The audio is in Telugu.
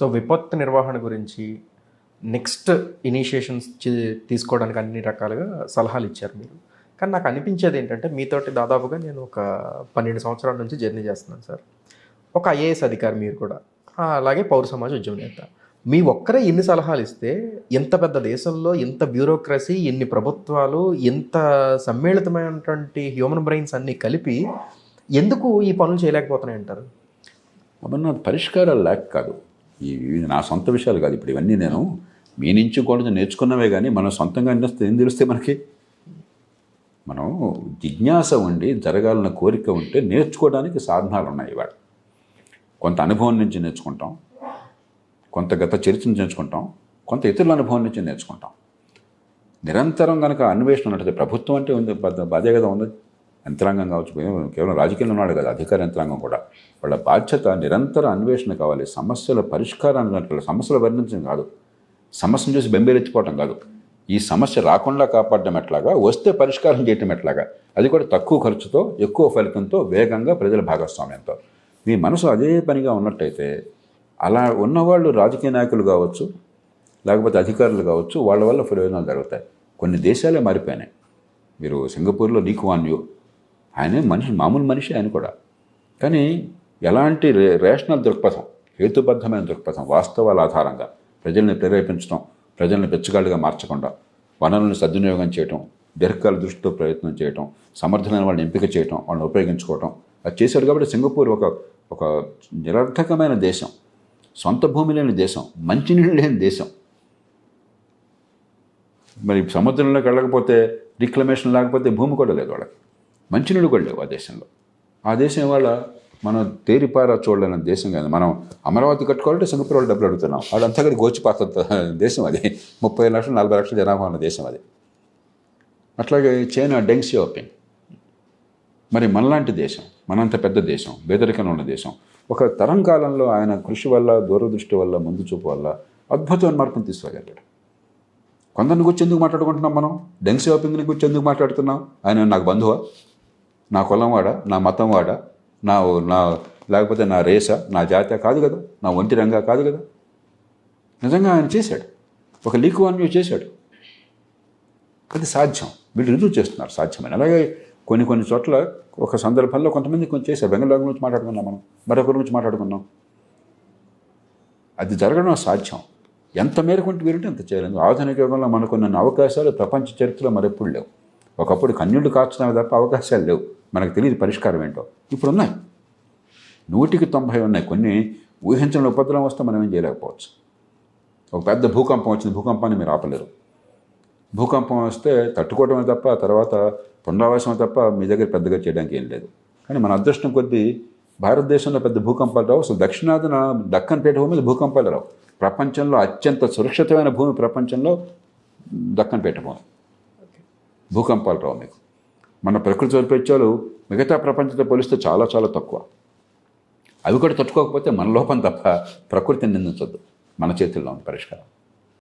సో విపత్తు నిర్వహణ గురించి నెక్స్ట్ ఇనిషియేషన్స్ తీసుకోవడానికి అన్ని రకాలుగా సలహాలు ఇచ్చారు మీరు. కానీ నాకు అనిపించేది ఏంటంటే మీతోటి దాదాపుగా నేను ఒక పన్నెండు సంవత్సరాల నుంచి జర్నీ చేస్తున్నాను సార్. ఒక ఐఏఎస్ అధికారి మీరు కూడా. అలాగే పౌర సమాజ ఉద్యమ నేత. మీ ఒక్కరే ఎన్ని సలహాలు ఇస్తే ఎంత పెద్ద దేశంలో ఎంత బ్యూరోక్రసీ ఎన్ని ప్రభుత్వాలు ఎంత సమ్మేళితమైనటువంటి హ్యూమన్ బ్రెయిన్స్ అన్ని కలిపి ఎందుకు ఈ పనులు చేయలేకపోతున్నాయి అంటారు అమర్నాథ్ పరిష్కారాలు లేక కాదు. ఇవి నా సొంత విషయాలు కాదు. ఇప్పుడు ఇవన్నీ నేను మీ నుంచి కూడా నేర్చుకున్నవే కానీ మనం సొంతంగా అందిస్తే ఏం తెలిస్తే మనకి? మనం జిజ్ఞాస ఉండి జరగాలన్న కోరిక ఉంటే నేర్చుకోవడానికి సాధనాలు ఉన్నాయి ఇవాళ. కొంత అనుభవం నుంచి నేర్చుకుంటాం. కొంత గత చరిత్ర నుంచి నేర్చుకుంటాం. కొంత ఇతరుల అనుభవం నుంచి నేర్చుకుంటాం. నిరంతరం కనుక అన్వేషణ ఉన్నట్టు ప్రభుత్వం అంటే ఉంది బద- అదే కదా ఉంది? యంత్రాంగం కావచ్చు కేవలం- రాజకీయంలో ఉన్నాడు కదా అధికార యంత్రాంగం కూడా. వాళ్ళ బాధ్యత నిరంతర అన్వేషణ కావాలి. సమస్యల పరిష్కారాన్ని అంటే సమస్యలు వర్ణించడం కాదు. సమస్యను చూసి బెంబేలెత్తిపోవటం కాదు. ఈ సమస్య రాకుండా కాపాడడం ఎట్లాగా? వస్తే పరిష్కారం చేయటం ఎట్లాగా? అది కూడా తక్కువ ఖర్చుతో ఎక్కువ ఫలితంతో వేగంగా ప్రజల భాగస్వామ్యంతో. మీ మనసు అదే పనిగా ఉన్నట్టయితే అలా ఉన్నవాళ్ళు రాజకీయ నాయకులు కావచ్చు లేకపోతే అధికారులు కావచ్చు వాళ్ళ వల్ల ప్రయోజనాలు జరుగుతాయి. కొన్ని దేశాలే మారిపోయినాయి. మీరు సింగపూర్లో లీక్ వాన్ ఆయనే మనిషి మామూలు మనిషి ఆయన కూడా. కానీ ఎలాంటి రే రేషనల్ దృక్పథం హేతుబద్ధమైన దృక్పథం వాస్తవాల ఆధారంగా ప్రజల్ని ప్రేరేపించడం ప్రజల్ని బెచ్చగాళ్ళుగా మార్చకుండా వనరులను సద్వినియోగం చేయటం దీర్ఘకాల దృష్టితో ప్రయత్నం చేయటం సమర్థమైన వాళ్ళని ఎంపిక చేయటం వాళ్ళని ఉపయోగించుకోవటం అది చేశాడు కాబట్టి సింగపూర్ ఒక ఒక నిరర్థకమైన దేశం. సొంత భూమి లేని దేశం మంచినీళ్ళు లేని దేశం. మరి సముద్రంలోకి వెళ్ళకపోతే రిక్లమేషన్ లేకపోతే భూమి కూడా లేదు వాళ్ళకి. మంచినీళ్ళు కూడా లేవు ఆ దేశంలో. ఆ దేశం ఇవాళ మనం తేరిపారా చూడలేని దేశం కాదు. మనం అమరావతి కట్టుకోవాలంటే సింగపూర్ వాళ్ళు డబ్బులు అడుగుతున్నాం. వాళ్ళంతా కూడా గోచిపాత దేశం అది. ముప్పై లక్షలు నలభై లక్షల జనాభా ఉన్న దేశం అది. అట్లాగే చైనా డెంగ్ ఓపెన్ మరి మనలాంటి దేశం మనంత పెద్ద దేశం బేదరికంలో ఉన్న దేశం ఒక తరం కాలంలో ఆయన కృషి వల్ల దూరదృష్టి వల్ల ముందు చూపు వల్ల అద్భుతమైన మార్పును తీసుకురాగలిగాడు. కొందరిని గురించి ఎందుకు మాట్లాడుకుంటున్నాం మనం? డెంగ్ షాపింగ్ని గురించి ఎందుకు మాట్లాడుతున్నాం? ఆయన నాకు బంధువా? నా కులం వాడా? నా మతం వాడా? నా నా లేకపోతే నా రేస నా జాత కాదు కదా? నా ఒంటి రంగా కాదు కదా? నిజంగా ఆయన చేశాడు. ఒక లీకు అన్యూ చేశాడు. అది సాధ్యం. వీళ్ళు రుజువు చేస్తున్నారు. సాధ్యమైన. అలాగే కొన్ని కొన్ని చోట్ల ఒక సందర్భంలో కొంతమంది కొంచెం చేశారు. బెంగళూరు గురించి మాట్లాడుకున్నాం మనం. మరొకరి గురించి మాట్లాడుకున్నాం. అది జరగడం సాధ్యం ఎంత మేరకు ఉంటే వీరుంటే అంత చేయలేదు ఆధునిక యుగంలో మనకున్న అవకాశాలు ప్రపంచ చరిత్రలో మరెప్పుడు లేవు. ఒకప్పుడు కన్యుడు కాచున్నవి తప్ప అవకాశాలు లేవు. మనకు తెలియదు పరిష్కారం ఏంటో. ఇప్పుడు ఉన్నాయి నూటికి తొంభై ఉన్నాయి. కొన్ని ఊహించిన ఉపద్రవం వస్తే మనం ఏం చేయలేకపోవచ్చు. ఒక పెద్ద భూకంపం వచ్చింది. భూకంపాన్ని మీరు ఆపలేరు. భూకంపం వస్తే తట్టుకోవడమే తప్ప తర్వాత పునరావాసమే తప్ప మీ దగ్గర పెద్దగా చేయడానికి ఏం లేదు. కానీ మన అదృష్టం కొద్దీ భారతదేశంలో పెద్ద భూకంపాలు రావు. అసలు దక్షిణాదిన దక్కన్ మీద భూకంపాలు రావు. ప్రపంచంలో అత్యంత సురక్షితమైన భూమి ప్రపంచంలో దక్కన్ భూమి. భూకంపాలు రావు మీకు. మన ప్రకృతి వైపరీత్యాలు మిగతా ప్రపంచంతో పోలిస్తే చాలా చాలా తక్కువ. అవి కూడా తట్టుకోకపోతే మన లోపం తప్ప ప్రకృతిని నిందించొద్దు. మన చేతుల్లో ఉంది పరిష్కారం.